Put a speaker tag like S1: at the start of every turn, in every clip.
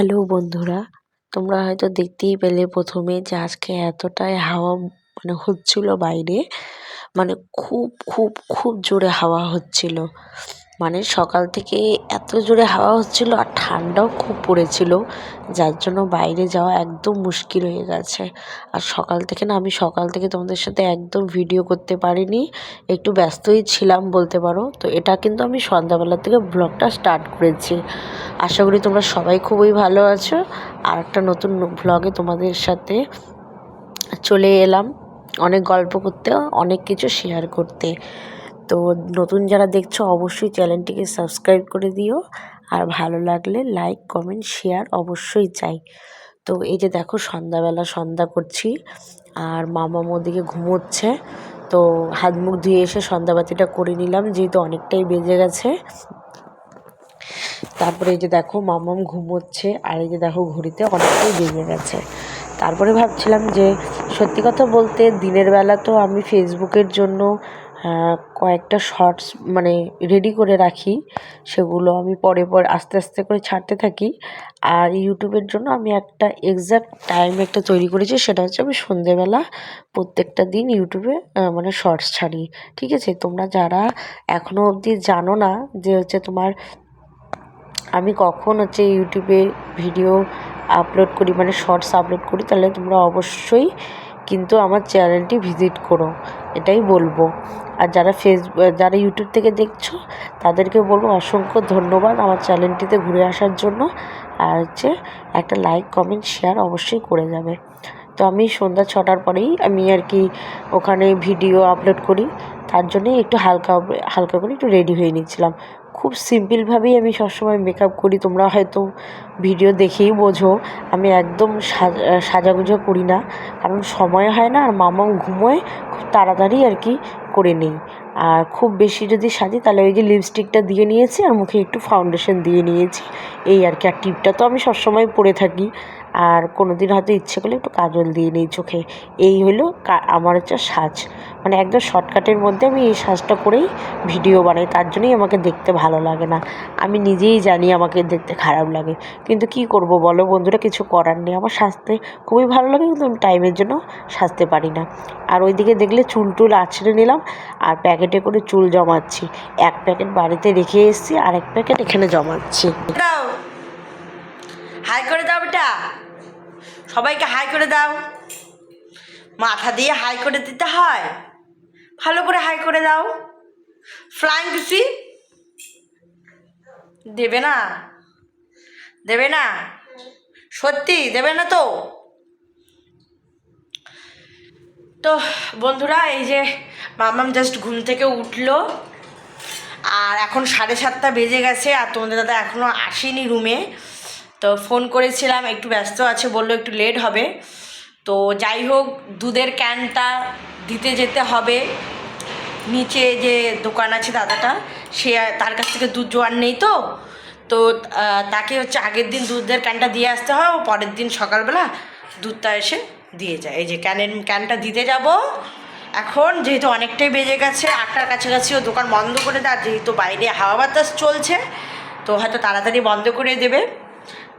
S1: Hello বন্ধুরা, তোমরা হয়তো দেখতেই পেলে প্রথমে যে আজকে এতটাই হাওয়া মানে হচ্ছিল বাইরে। মানে খুব খুব খুব জোরে হাওয়া হচ্ছিল। মানে সকাল থেকে এত জোরে হাওয়া হচ্ছিল আর ঠান্ডাও খুব পড়েছিল, যার জন্য বাইরে যাওয়া একদম মুশকিল হয়ে গেছে। আর সকাল থেকে না, আমি সকাল থেকে তোমাদের সাথে একদম ভিডিও করতে পারিনি, একটু ব্যস্তই ছিলাম বলতে পারো। তো এটা কিন্তু আমি সন্ধ্যাবেলা থেকে ব্লগটা স্টার্ট করেছি। আশা করি তোমরা সবাই খুবই ভালো আছো। আর একটা নতুন ভ্লগে তোমাদের সাথে চলে এলাম। অনেক গল্প করতে, অনেক কিছু শেয়ার করতে। তো নতুন যারা দেখছ, অবশ্যই চ্যানেলটিকে সাবস্ক্রাইব করে দিও। আর ভালো লাগলে লাইক, কমেন্ট, শেয়ার অবশ্যই চাই। তো এই যে দেখো, সন্ধ্যাবেলা সন্ধ্যা করছি, আর মামা ওদিকে ঘুমোচ্ছে। তো হাত মুখ ধুয়ে এসে সন্ধ্যাবাতিটা করে নিলাম, যেহেতু অনেকটাই বেজে গেছে। তারপরে এই যে দেখো, মামাম ঘুমোচ্ছে, আর এই যে দেখো, ঘড়িতে অনেকটাই বেজে গেছে। তারপরে ভাবছিলাম যে, সত্যি কথা বলতে দিনের বেলা তো আমি ফেসবুকের জন্য কয়েকটা শর্টস মানে রেডি করে রাখি। সেগুলো আমি পরে পরে আস্তে আস্তে করে ছাড়তে থাকি। আর ইউটিউবের জন্য আমি একটা এক্স্যাক্ট টাইম একটা তৈরি করেছি, সেটা হচ্ছে আমি সন্ধেবেলা প্রত্যেকটা দিন ইউটিউবে মানে শর্টস ছাড়ি। ঠিক আছে? তোমরা যারা এখনও অবধি জানো না যে হচ্ছে তোমার আমি কখন হচ্ছে ইউটিউবে ভিডিও আপলোড করি মানে শর্টস আপলোড করি, তাহলে তোমরা অবশ্যই কিন্তু আমার চ্যানেলটি ভিজিট করো, এটাই বলব। আর যারা ফেসবুক যারা ইউটিউব থেকে দেখছ, তাদেরকে বলব অসংখ্য ধন্যবাদ আমার চ্যানেলটিতে ঘুরে আসার জন্য। আর হচ্ছে একটা লাইক কমেন্ট শেয়ার অবশ্যই করে যাবে। তো আমি সন্ধ্যা ছটার পরেই আমি আর কি ওখানে ভিডিও আপলোড করি, তার জন্যই একটু হালকা হালকা করে একটু রেডি হয়ে নিচ্ছিলাম। খুব সিম্পলভাবেই আমি সবসময় মেকআপ করি। তোমরা হয়তো ভিডিও দেখেই বোঝো, আমি একদম সাজা, সাজাগুজো করি না। কারণ সময় হয় না, আর মামাও ঘুমোয়, খুব তাড়াতাড়ি আর কি করে নিই। আর খুব বেশি যদি সাজি, তাহলে ওই যে লিপস্টিকটা দিয়ে নিয়েছি আর মুখে একটু ফাউন্ডেশন দিয়ে নিয়েছি। এই আর কি, আর টিপটা তো আমি সবসময় পরে থাকি। আর কোনো দিন হয়তো ইচ্ছে করলে একটু কাজল দিয়ে নিই চোখে। এই হলো আমার হচ্ছে সাজ। মানে একদম শর্টকাটের মধ্যে আমি এই সাজটা করেই ভিডিও বানাই, তার জন্যই আমাকে দেখতে ভালো লাগে না। আমি নিজেই জানি আমাকে দেখতে খারাপ লাগে। কিন্তু কি করব বলো বন্ধুরা, কিছু করার নেই। আমার সাজতে খুবই ভালো লাগে, কিন্তু আমি টাইমের জন্য সাজতে পারি না। আর ওইদিকে দেখলে চুল টুল আছড়ে নিলাম, আর প্যাকেটে করে চুল জমাচ্ছি। এক প্যাকেট বাড়িতে রেখে এসেছি আর এক প্যাকেট এখানে জমাচ্ছি।
S2: হাই করে দাও বেটা। সবাইকে হাই করে দাও। মাথা দিয়ে হাই করে দিতে হয়। ভালো করে হাই করে দাও। ফ্লাইং কিসি দেবে না। দেবে না। সত্যি, দেবে না তো। তো বন্ধুরা, এই যে মামাম জাস্ট ঘুম থেকে উঠল। আর এখন সাড়ে সাতটা বেজে গেছে, আর তোমাদের দাদা এখনও আসেনি রুমে তো ফোন করেছিলাম, একটু ব্যস্ত আছে, বলল একটু লেট হবে। তো যাই হোক, দুধের ক্যানটা দিতে যেতে হবে। নিচে যে দোকান আছে দাদাটা, সে তার কাছ থেকে দুধ জোয়ার নেই তো। তো তাকে হচ্ছে আগের দিন দুধের ক্যানটা দিয়ে আসতে হয়, ও পরের দিন সকালবেলা দুধটা এসে দিয়ে যায়। এই যে ক্যানের, ক্যানটা দিতে যাব। এখন যেহেতু অনেকটাই বেজে গেছে, আটটার ও দোকান বন্ধ করে দেয় যেহেতু বাইরে হাওয়া বাতাস চলছে, তো হয়তো তাড়াতাড়ি বন্ধ করে দেবে।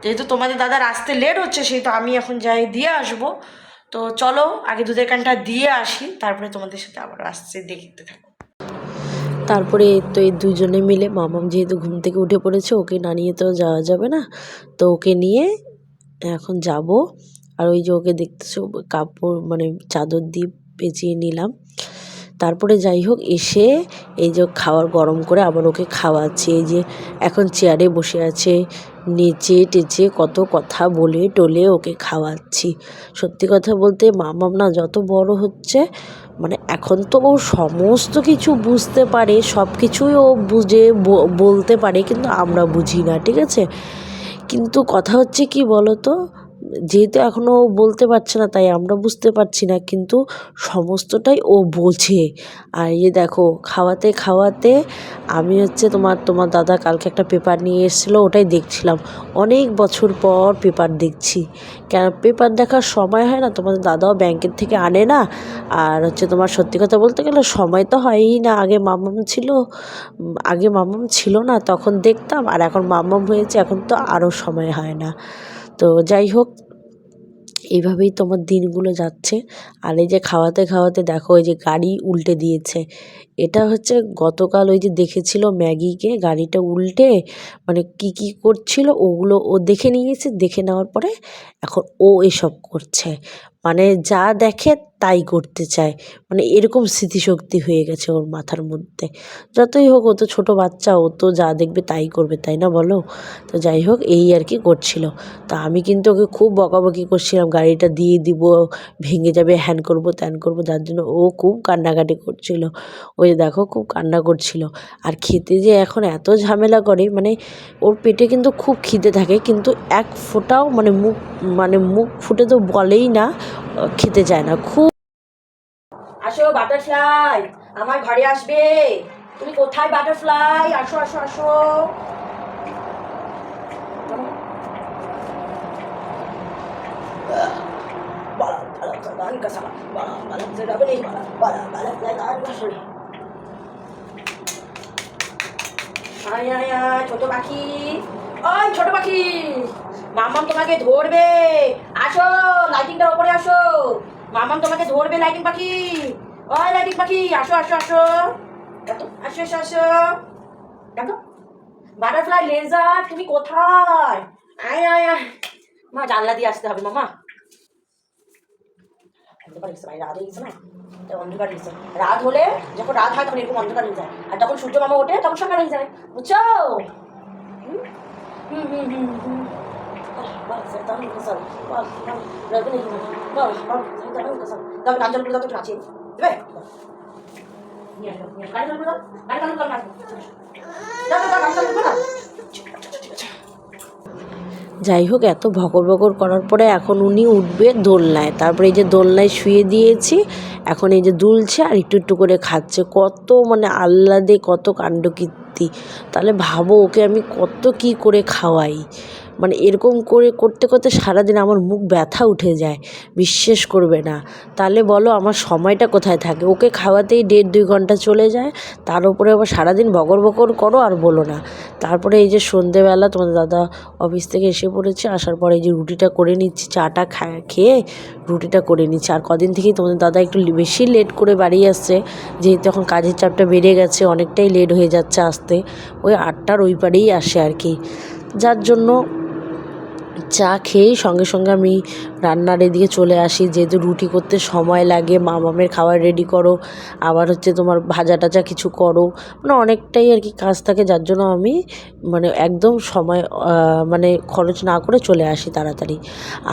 S2: যেহেতু তোমাদের দাদার আসতে লেট হচ্ছে, সেহেতু আমি এখন যাই, দিয়ে আসব। তো চলো, আগে দুধের কানটা দিয়ে আসি, তারপরে তোমাদের সাথে আবার আসছে, দেখতে থাকো।
S1: তারপরে তো এই দুজনে মিলে, মামাম যেহেতু ঘুম থেকে উঠে পড়েছে, ওকে না নিয়ে তো যাওয়া যাবে না। তো ওকে নিয়ে এখন যাব, আর ওই যে ওকে দেখতেছো, কাপড় মানে চাদর দিয়ে পেঁচিয়ে নিলাম। তারপরে যাই হোক, এসে এই যে খাবার গরম করে আবার ওকে খাওয়াচ্ছে, এই যে এখন চেয়ারে বসে আছে নেচে টেচে কত কথা বলে টলে ওকে খাওয়াচ্ছি। সত্যি কথা বলতে মা না যত বড় হচ্ছে মানে এখন তো ও সমস্ত কিছু বুঝতে পারে সব কিছুই ও বুঝে বলতে পারে, কিন্তু আমরা বুঝি না, ঠিক আছে? কিন্তু কথা হচ্ছে কি বলো তো যেহেতু এখনও ও বলতে পারছে না, তাই আমরা বুঝতে পারছি না, কিন্তু সমস্তটাই ও বোঝে। আর এই দেখো, খাওয়াতে খাওয়াতে আমি হচ্ছে তোমার তোমার দাদা কালকে একটা পেপার নিয়ে এসেছিল, ওটাই দেখছিলাম। অনেক বছর পর পেপার দেখছি। কেন পেপার দেখার সময় হয় না তোমাদের দাদাও ব্যাংকের থেকে আনে না, আর হচ্ছে তোমার সত্যি কথা বলতে গেলে সময় তো হয়ই না। আগে মামাম ছিল, আগে মামাম ছিল না, তখন দেখতাম, আর এখন মামাম হয়েছে, এখন তো আরও সময় হয় না। তো যাই হোক, এইভাবেই তোমার দিনগুলো যাচ্ছে। আর এই যে খাওয়াতে খাওয়াতে দেখো ওই যে গাড়ি উল্টে দিয়েছে। এটা হচ্ছে গতকাল ওই যে দেখেছিল ম্যাগিকে, গাড়িটা উল্টে মানে কি কি করছিল ওগুলো ও দেখে নিয়েছে। দেখে নেওয়ার পরে এখন ও এসব করছে। মানে যা দেখে তাই করতে চায়। মানে এরকম স্মৃতিশক্তি হয়ে গেছে ওর মাথার মধ্যে। যতই হোক, ও তো ছোটো বাচ্চা, ও তো যা দেখবে তাই করবে, তাই না বলো? তো যাই হোক, এই আর কি করছিল। তা আমি কিন্তু ওকে খুব বকাবকি করছিলাম, গাড়িটা দিয়ে দিব, ভেঙে যাবে, হ্যান করব, ত্যান করব, যার জন্য ও খুব কান্নাকাটি করছিল। ওই দেখো, খুব কান্না করছিল। আর খেতে যে এখন এত ঝামেলা করে মানে ওর পেটে কিন্তু খুব খিদে থাকে, কিন্তু এক ফোঁটাও মানে মুখ মানে মুখ ফুটে তো বলেই না খেতে চায় না, খুব
S2: আসো বাটারফ্লাই, আমার ঘরে আসবে। তুমি কোথায় বাটারফ্লাই? আসো আসো আসো। ছোট পাখি। ওই ছোট পাখি মামাম তোমাকে ধরবে। আসো লাইটিংটার উপরে আসো। মামাম তোমাকে ধরবে লাইটিং পাখি। ওই লাইটিং পাখি, আসো আসো আসো। আসো আসো আসো। দেখো বাটারফ্লাই লেজার তুমি কোথায়? আয় আয় আয়। মা, জানলা দিয়ে আসতে হবে, মামা। অন্ধকার হয়ে গেছে অন্ধকার রাত হলে যখন রাত হয় তখন এরকম অন্ধকার হয়ে যায়। আর যখন সূর্য মামা ওঠে, তখন সকাল হয়ে যায়। বুঝছ? হুম হুম হুম হুম।
S1: যাই হোক, এত ভকর ভকর করার পরে এখন উনি উঠবে দোলনায়। তারপরে এই যে দোলনায় শুয়ে দিয়েছি, এখন এই যে দুলছে আর একটু একটু করে খাচ্ছে। কত মানে আহ্লাদে, কত কাণ্ডকীর্তি। তাহলে ভাবো ওকে আমি কত কি করে খাওয়াই। মানে এরকম করে করতে করতে সারাদিন আমার মুখ ব্যথা উঠে যায়, বিশ্বাস করবে না। তাহলে বলো আমার সময়টা কোথায় থাকে? ওকে খাওয়াতেই দেড় দুই ঘণ্টা চলে যায়, তার উপরে আবার সারাদিন বকর বকর করো আর বলো না। তারপরে এই যে সন্ধেবেলা তোমাদের দাদা অফিস থেকে এসে পড়েছে, আসার পরে এই যে রুটিটা করে নিচ্ছি, চাটা খেয়ে রুটিটা করে নিচ্ছি। আর কদিন থেকেই তোমাদের দাদা একটু বেশি লেট করে বাড়ি আসছে, যেহেতু এখন কাজের চাপটা বেড়ে গেছে, অনেকটাই লেট হয়ে যাচ্ছে আসতে। ওই আটটার ওই পারেই আসে আর কি। যার জন্য চা খেয়েই সঙ্গে সঙ্গে আমি রান্নার এদিকে চলে আসি। যেহেতু রুটি করতে সময় লাগে মামামের খাবার রেডি করো, আবার হচ্ছে তোমার ভাজা টাজা কিছু করো। মানে অনেকটাই আর কি কাজ থাকে, যার জন্য আমি মানে একদম সময় মানে খরচ না করে চলে আসি তাড়াতাড়ি।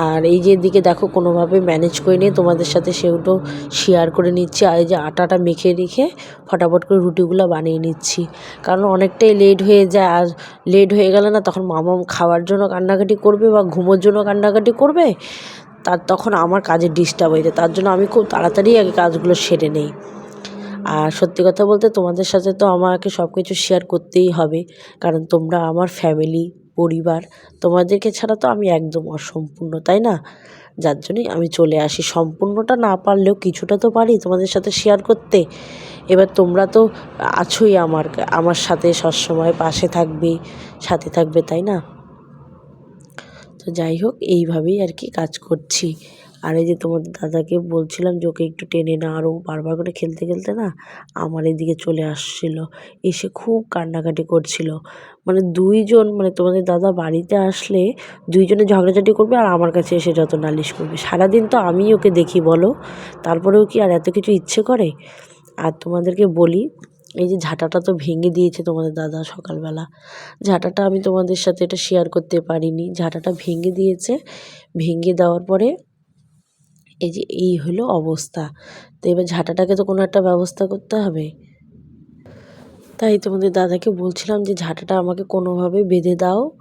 S1: আর এই যে এদিকে দেখো কোনোভাবে ম্যানেজ করে নিয়ে তোমাদের সাথে সেগুলো শেয়ার করে নিচ্ছি। আর এই যে আটাটা মেখে রেখে ফটাফট করে রুটিগুলো বানিয়ে নিচ্ছি। কারণ অনেকটাই লেট হয়ে যায়, আর লেট হয়ে গেলে না তখন মামাম খাওয়ার জন্য কান্নাকাটি করবে বা ঘুমোর জন্য কান্নাকাটি করবে, তার তখন আমার কাজে ডিস্টার্ব হয়ে যায়। তার জন্য আমি খুব তাড়াতাড়ি আগে কাজগুলো সেরে নেই। আর সত্যি কথা বলতে তোমাদের সাথে তো আমাকে সব কিছু শেয়ার করতেই হবে, কারণ তোমরা আমার ফ্যামিলি পরিবার, তোমাদেরকে ছাড়া তো আমি একদম অসম্পূর্ণ, তাই না? যার জন্যই আমি চলে আসি। সম্পূর্ণটা না পারলেও কিছুটা তো পারি তোমাদের সাথে শেয়ার করতে। এবার তোমরা তো আছোই আমার আমার সাথে সবসময় পাশে থাকবে, সাথে থাকবে, তাই না? যাই হোক, এইভাবেই আর কি কাজ করছি। আর এই যে তোমাদের দাদাকে বলছিলাম যে ওকে একটু টেনে না, আরও বারবার করে খেলতে খেলতে না আমার এদিকে চলে আসছিল। এসে খুব কান্নাকাটি করছিল। মানে দুইজন মানে তোমাদের দাদা বাড়িতে আসলে দুইজনে ঝগড়াঝাটি করবে আর আমার কাছে এসে যত নালিশ করবে। সারাদিন তো আমি ওকে দেখি বলো, তারপরেও কি আর এত কিছু ইচ্ছে করে? আর তোমাদেরকে বলি এই যে ঝাঁটাটা তো ভেঙে দিয়েছে তোমাদের দাদা সকালবেলা। ঝাঁটাটা আমি তোমাদের সাথে এটা শেয়ার করতে পারিনি। ঝাঁটাটা ভেঙে দিয়েছে। ভেঙে দেওয়ার পরে এই যে এই হলো অবস্থা। তো এবার ঝাঁটাটাকে তো কোনো একটা ব্যবস্থা করতে হবে। তাই তোমাদের দাদাকে বলছিলাম যে ঝাঁটাটা আমাকে কোনোভাবে বেঁধে দাও।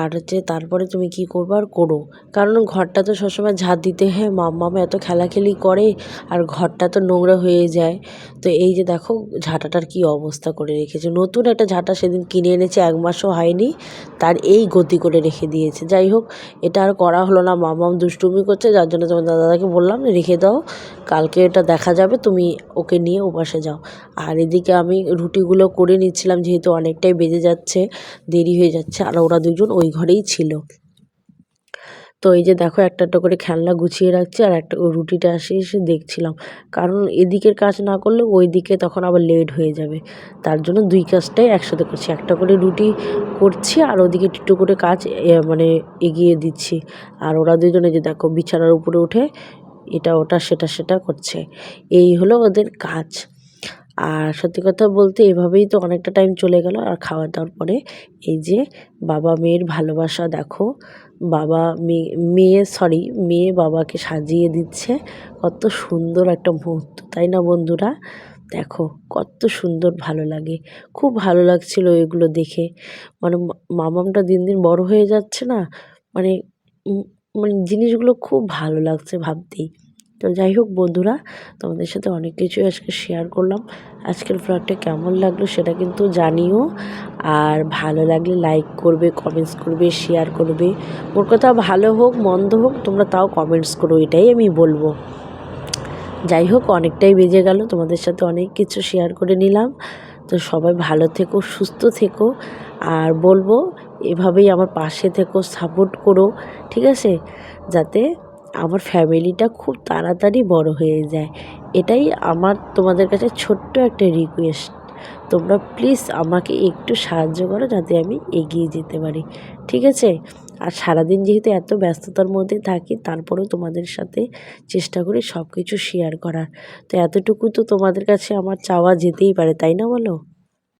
S1: আর হচ্ছে তারপরে তুমি কি করব আর করো। কারণ ঘরটা তো সবসময় ঝাঁট দিতে হয় মাম্মামা এত খেলাখেলি করে আর ঘরটা তো নোংরা হয়ে যায়। তো এই যে দেখো ঝাঁটাটার কি অবস্থা করে রেখেছে। নতুন একটা ঝাঁটা সেদিন কিনে এনেছে, এক মাসও হয়নি, তার এই গতি করে রেখে দিয়েছে। যাই হোক, এটা আর করা হলো না মামাম দুষ্টুমি করছে, যার জন্য তোমার দাদাকে বললাম রেখে দাও, কালকে এটা দেখা যাবে, তুমি ওকে নিয়ে ওপাশে যাও। আর এদিকে আমি রুটিগুলো করে নিচ্ছিলাম, যেহেতু অনেকটাই বেজে যাচ্ছে, দেরি হয়ে যাচ্ছে, আর ওরা দুজন ওই ঘরেই ছিল। তো এই যে দেখো, একটা একটা করে খেলনা গুছিয়ে রাখছি আর একটা রুটিটা আসে এসে দেখছিলাম। কারণ এদিকের কাজ না করলে ওই দিকে তখন আবার লেট হয়ে যাবে। তার জন্য দুই কাজটাই একসাথে করছি। একটা করে রুটি করছি আর ওদিকে একটু করে কাজ মানে এগিয়ে দিচ্ছি। আর ওরা দুজনে যে দেখো বিছানার উপরে উঠে এটা ওটা, সেটা সেটা করছে। এই হলো ওদের কাজ। আর সত্যি কথা বলতে এভাবেই তো অনেকটা টাইম চলে গেল আর খাওয়া দাওয়ার পরে এই যে বাবা মেয়ের ভালোবাসা দেখো, বাবা মেয়ে মেয়ে সরি মেয়ে বাবাকে সাজিয়ে দিচ্ছে, কত সুন্দর একটা মুহূর্ত, তাই না বন্ধুরা? দেখো কত সুন্দর ভালো লাগে, খুব ভালো লাগছিল এগুলো দেখে। মানে মামামটা দিন দিন বড় হয়ে যাচ্ছে না মানে মানে জিনিসগুলো খুব ভালো লাগছে ভাবতেই। তো যাই হোক বন্ধুরা, তোমাদের সাথে অনেক কিছুই আজকে শেয়ার করলাম। আজকের ব্লগটা কেমন লাগল সেটা কিন্তু জানিও। আর ভালো লাগলে লাইক করবে কমেন্টস করবে শেয়ার করবে। ওর কথা ভালো হোক, মন্দ হোক, তোমরা তাও কমেন্টস করো, এটাই আমি বলব। যাই হোক, অনেকটাই বেজে গেল, তোমাদের সাথে অনেক কিছু শেয়ার করে নিলাম। তো সবাই ভালো থেকো, সুস্থ থেকো। আর বলব, এভাবেই আমার পাশে থেকো সাপোর্ট করো, ঠিক আছে? যাতে আমার ফ্যামিলিটা খুব তাড়াতাড়ি বড় হয়ে যায়। এটাই আমার তোমাদের কাছে ছোট্ট একটা রিকোয়েস্ট তোমরা প্লিজ আমাকে একটু সাহায্য করো যাতে আমি এগিয়ে যেতে পারি। ঠিক আছে? আর সারাদিন যেহেতু এত ব্যস্ততার মধ্যে থাকি, তারপরেও তোমাদের সাথে চেষ্টা করি সব কিছু শেয়ার করার। তো এতটুকু তো তোমাদের কাছে আমার চাওয়া যেতেই পারে, তাই না বলো?